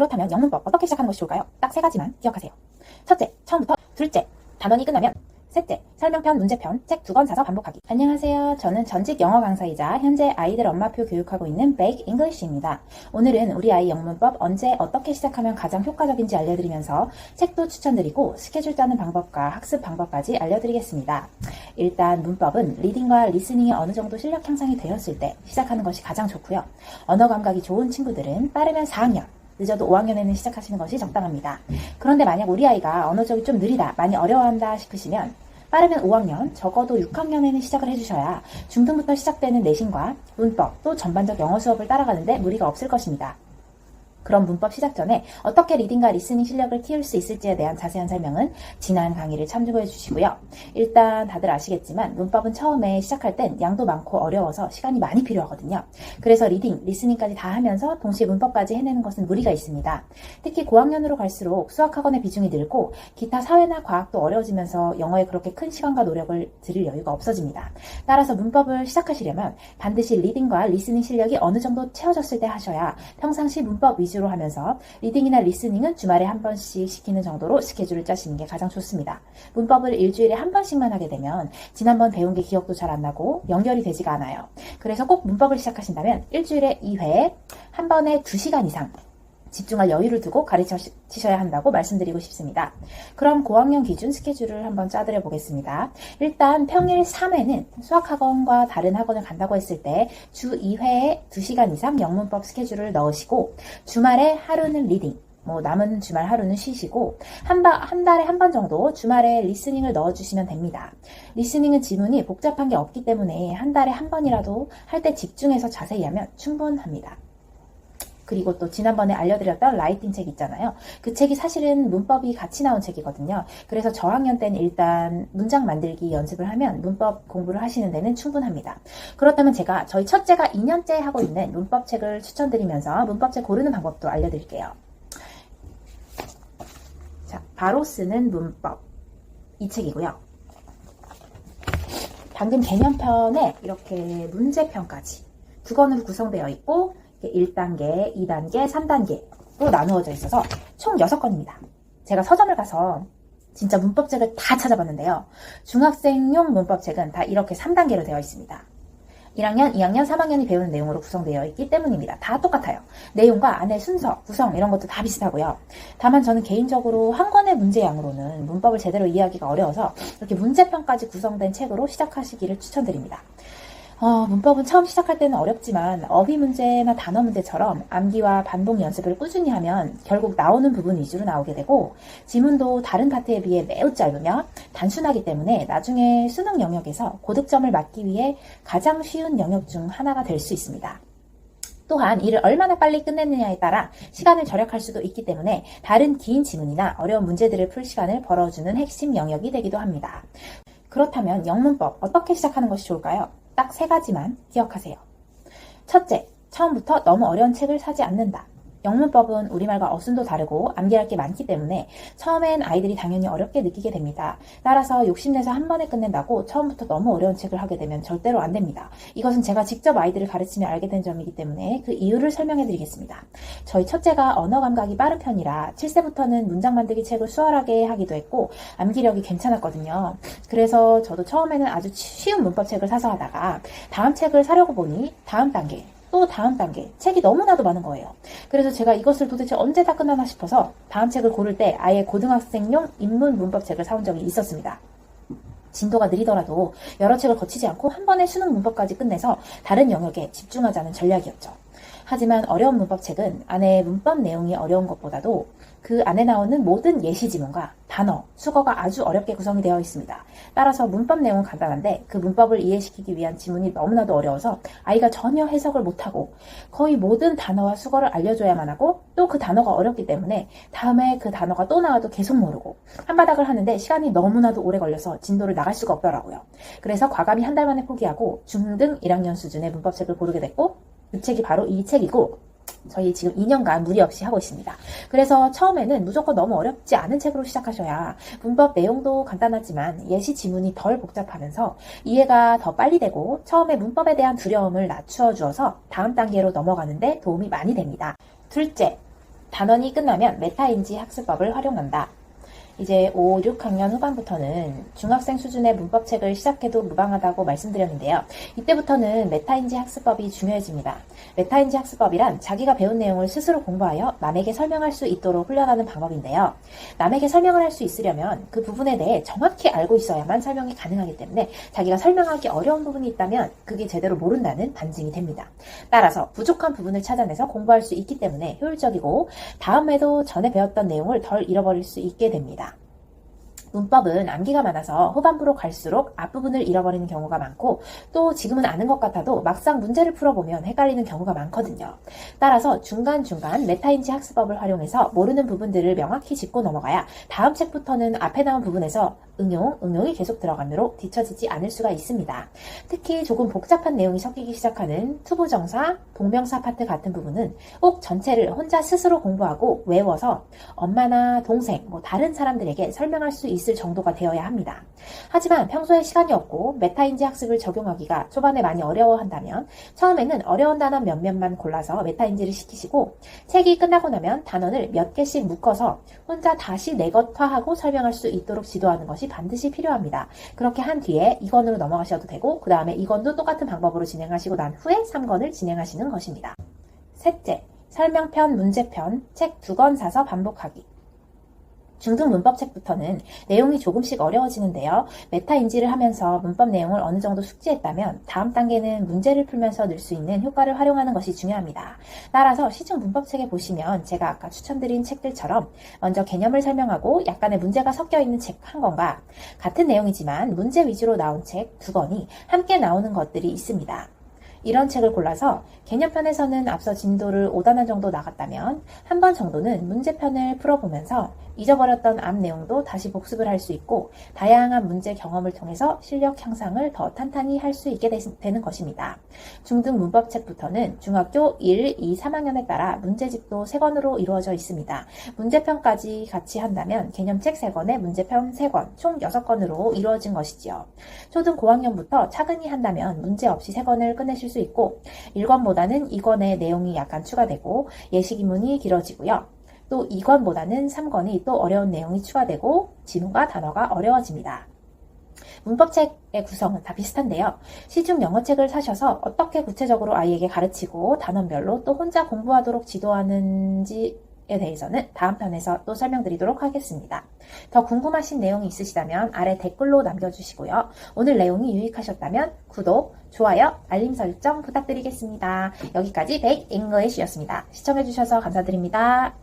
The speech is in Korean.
그렇다면 영문법 어떻게 시작하는 것이 좋을까요? 딱 세 가지만 기억하세요. 첫째, 처음부터. 둘째, 단원이 끝나면. 셋째, 설명편, 문제편, 책 두 권 사서 반복하기. 안녕하세요. 저는 전직 영어 강사이자 현재 아이들 엄마표 교육하고 있는 Bake English입니다. 오늘은 우리 아이 영문법 언제 어떻게 시작하면 가장 효과적인지 알려드리면서 책도 추천드리고 스케줄 짜는 방법과 학습 방법까지 알려드리겠습니다. 일단 문법은 리딩과 리스닝이 어느 정도 실력 향상이 되었을 때 시작하는 것이 가장 좋고요. 언어 감각이 좋은 친구들은 빠르면 4학년, 늦어도 5학년에는 시작하시는 것이 적당합니다. 그런데 만약 우리 아이가 언어 쪽이 좀 느리다, 많이 어려워한다 싶으시면 빠르면 5학년, 적어도 6학년에는 시작을 해주셔야 중등부터 시작되는 내신과 문법 또 전반적 영어 수업을 따라가는데 무리가 없을 것입니다. 그럼 문법 시작 전에 어떻게 리딩과 리스닝 실력을 키울 수 있을지에 대한 자세한 설명은 지난 강의를 참조해 주시고요. 일단 다들 아시겠지만 문법은 처음에 시작할 땐 양도 많고 어려워서 시간이 많이 필요하거든요. 그래서 리딩, 리스닝까지 다 하면서 동시에 문법까지 해내는 것은 무리가 있습니다. 특히 고학년으로 갈수록 수학학원의 비중이 늘고 기타 사회나 과학도 어려워지면서 영어에 그렇게 큰 시간과 노력을 들일 여유가 없어집니다. 따라서 문법을 시작하시려면 반드시 리딩과 리스닝 실력이 어느 정도 채워졌을 때 하셔야 평상시 문법 위주 로 하면서 리딩이나 리스닝은 주말에 한 번씩 시키는 정도로 스케줄을 짜시는 게 가장 좋습니다. 문법을 일주일에 한 번씩만 하게 되면 지난번 배운 게 기억도 잘 안 나고 연결이 되지가 않아요. 그래서 꼭 문법을 시작하신다면 일주일에 2회, 한 번에 2시간 이상 집중할 여유를 두고 가르치셔야 한다고 말씀드리고 싶습니다. 그럼 고학년 기준 스케줄을 한번 짜드려 보겠습니다. 일단 평일 3회는 수학학원과 다른 학원을 간다고 했을 때 주 2회에 2시간 이상 영문법 스케줄을 넣으시고 주말에 하루는 리딩, 뭐 남은 주말 하루는 쉬시고 한, 바, 한 달에 한 번 정도 주말에 리스닝을 넣어주시면 됩니다. 리스닝은 지문이 복잡한 게 없기 때문에 한 달에 한 번이라도 할 때 집중해서 자세히 하면 충분합니다. 그리고 또 지난번에 알려드렸던 라이팅 책 있잖아요. 그 책이 사실은 문법이 같이 나온 책이거든요. 그래서 저학년 때는 일단 문장 만들기 연습을 하면 문법 공부를 하시는 데는 충분합니다. 그렇다면 제가 저희 첫째가 2년째 하고 있는 문법 책을 추천드리면서 문법책 고르는 방법도 알려드릴게요. 자, 바로 쓰는 문법. 이 책이고요. 방금 개념편에 이렇게 문제편까지 두 권으로 구성되어 있고 1단계, 2단계, 3단계로 나누어져 있어서 총 6건입니다. 제가 서점을 가서 진짜 문법책을 다 찾아봤는데요. 중학생용 문법책은 다 이렇게 3단계로 되어 있습니다. 1학년, 2학년, 3학년이 배우는 내용으로 구성되어 있기 때문입니다. 다 똑같아요. 내용과 안에 순서, 구성 이런 것도 다 비슷하고요. 다만 저는 개인적으로 한 권의 문제양으로는 문법을 제대로 이해하기가 어려워서 이렇게 문제편까지 구성된 책으로 시작하시기를 추천드립니다. 어, 문법은 처음 시작할 때는 어렵지만 어휘 문제나 단어 문제처럼 암기와 반복 연습을 꾸준히 하면 결국 나오는 부분 위주로 나오게 되고 지문도 다른 파트에 비해 매우 짧으며 단순하기 때문에 나중에 수능 영역에서 고득점을 맞기 위해 가장 쉬운 영역 중 하나가 될 수 있습니다. 또한 이를 얼마나 빨리 끝내느냐에 따라 시간을 절약할 수도 있기 때문에 다른 긴 지문이나 어려운 문제들을 풀 시간을 벌어주는 핵심 영역이 되기도 합니다. 그렇다면 영문법 어떻게 시작하는 것이 좋을까요? 딱 세 가지만 기억하세요. 첫째, 처음부터 너무 어려운 책을 사지 않는다. 영문법은 우리말과 어순도 다르고 암기할 게 많기 때문에 처음엔 아이들이 당연히 어렵게 느끼게 됩니다. 따라서 욕심내서 한 번에 끝낸다고 처음부터 너무 어려운 책을 하게 되면 절대로 안 됩니다. 이것은 제가 직접 아이들을 가르치며 알게 된 점이기 때문에 그 이유를 설명해 드리겠습니다. 저희 첫째가 언어 감각이 빠른 편이라 7세부터는 문장 만들기 책을 수월하게 하기도 했고 암기력이 괜찮았거든요. 그래서 저도 처음에는 아주 쉬운 문법 책을 사서 하다가 다음 책을 사려고 보니 다음 단계 또 다음 단계 책이 너무나도 많은 거예요. 그래서 제가 이것을 도대체 언제 다 끝나나 싶어서 다음 책을 고를 때 아예 고등학생용 인문 문법 책을 사온 적이 있었습니다. 진도가 느리더라도 여러 책을 거치지 않고 한 번에 수능 문법까지 끝내서 다른 영역에 집중하자는 전략이었죠. 하지만 어려운 문법책은 안에 문법 내용이 어려운 것보다도 그 안에 나오는 모든 예시 지문과 단어, 수거가 아주 어렵게 구성이 되어 있습니다. 따라서 문법 내용은 간단한데 그 문법을 이해시키기 위한 지문이 너무나도 어려워서 아이가 전혀 해석을 못하고 거의 모든 단어와 수거를 알려줘야만 하고 또 그 단어가 어렵기 때문에 다음에 그 단어가 또 나와도 계속 모르고 한바닥을 하는데 시간이 너무나도 오래 걸려서 진도를 나갈 수가 없더라고요. 그래서 과감히 한 달 만에 포기하고 중등 1학년 수준의 문법책을 고르게 됐고 이 책이 바로 이 책이고 저희 지금 2년간 무리 없이 하고 있습니다. 그래서 처음에는 무조건 너무 어렵지 않은 책으로 시작하셔야 문법 내용도 간단하지만 예시 지문이 덜 복잡하면서 이해가 더 빨리 되고 처음에 문법에 대한 두려움을 낮추어 주어서 다음 단계로 넘어가는데 도움이 많이 됩니다. 둘째, 단원이 끝나면 메타인지 학습법을 활용한다. 이제 5, 6학년 후반부터는 중학생 수준의 문법책을 시작해도 무방하다고 말씀드렸는데요. 이때부터는 메타인지 학습법이 중요해집니다. 메타인지 학습법이란 자기가 배운 내용을 스스로 공부하여 남에게 설명할 수 있도록 훈련하는 방법인데요. 남에게 설명을 할 수 있으려면 그 부분에 대해 정확히 알고 있어야만 설명이 가능하기 때문에 자기가 설명하기 어려운 부분이 있다면 그게 제대로 모른다는 반증이 됩니다. 따라서 부족한 부분을 찾아내서 공부할 수 있기 때문에 효율적이고 다음에도 전에 배웠던 내용을 덜 잃어버릴 수 있게 됩니다. 문법은 암기가 많아서 후반부로 갈수록 앞부분을 잃어버리는 경우가 많고 또 지금은 아는 것 같아도 막상 문제를 풀어보면 헷갈리는 경우가 많거든요. 따라서 중간중간 메타인지 학습법을 활용해서 모르는 부분들을 명확히 짚고 넘어가야 다음 책부터는 앞에 나온 부분에서 응용, 응용이 계속 들어가므로 뒤처지지 않을 수가 있습니다. 특히 조금 복잡한 내용이 섞이기 시작하는 투부정사, 동명사 파트 같은 부분은 꼭 전체를 혼자 스스로 공부하고 외워서 엄마나 동생, 뭐 다른 사람들에게 설명할 수 있을 정도가 되어야 합니다. 하지만 평소에 시간이 없고 메타인지 학습을 적용하기가 초반에 많이 어려워한다면 처음에는 어려운 단어 몇몇만 골라서 메타인지를 시키시고 책이 끝나고 나면 단원을 몇 개씩 묶어서 혼자 다시 내것화하고 설명할 수 있도록 지도하는 것이 반드시 필요합니다. 그렇게 한 뒤에 2권으로 넘어가셔도 되고 그 다음에 2권도 똑같은 방법으로 진행하시고 난 후에 3권을 진행하시는 것입니다. 셋째, 설명편, 문제편, 책 두 권 사서 반복하기. 중등 문법책부터는 내용이 조금씩 어려워지는데요. 메타 인지를 하면서 문법 내용을 어느 정도 숙지했다면 다음 단계는 문제를 풀면서 늘 수 있는 효과를 활용하는 것이 중요합니다. 따라서 시중 문법책에 보시면 제가 아까 추천드린 책들처럼 먼저 개념을 설명하고 약간의 문제가 섞여 있는 책 한 권과 같은 내용이지만 문제 위주로 나온 책 두 권이 함께 나오는 것들이 있습니다. 이런 책을 골라서 개념편에서는 앞서 진도를 5단원 정도 나갔다면 한 번 정도는 문제편을 풀어보면서 잊어버렸던 앞 내용도 다시 복습을 할 수 있고 다양한 문제 경험을 통해서 실력 향상을 더 탄탄히 할 수 있게 되는 것입니다. 중등 문법책부터는 중학교 1, 2, 3학년에 따라 문제집도 3권으로 이루어져 있습니다. 문제편까지 같이 한다면 개념책 3권에 문제편 3권, 총 6권으로 이루어진 것이지요. 초등 고학년부터 차근히 한다면 문제 없이 3권을 끝내실 수 있고 1권보다는 2권의 내용이 약간 추가되고 예시기문이 길어지고요. 또 2권보다는 3권이 또 어려운 내용이 추가되고 지문과 단어가 어려워집니다. 문법책의 구성은 다 비슷한데요. 시중 영어책을 사셔서 어떻게 구체적으로 아이에게 가르치고 단원별로 또 혼자 공부하도록 지도하는지 에 대해서는 다음 편에서 또 설명드리도록 하겠습니다. 더 궁금하신 내용이 있으시다면 아래 댓글로 남겨주시고요. 오늘 내용이 유익하셨다면 구독, 좋아요, 알림 설정 부탁드리겠습니다. 여기까지 백 잉글리시였습니다. 시청해주셔서 감사드립니다.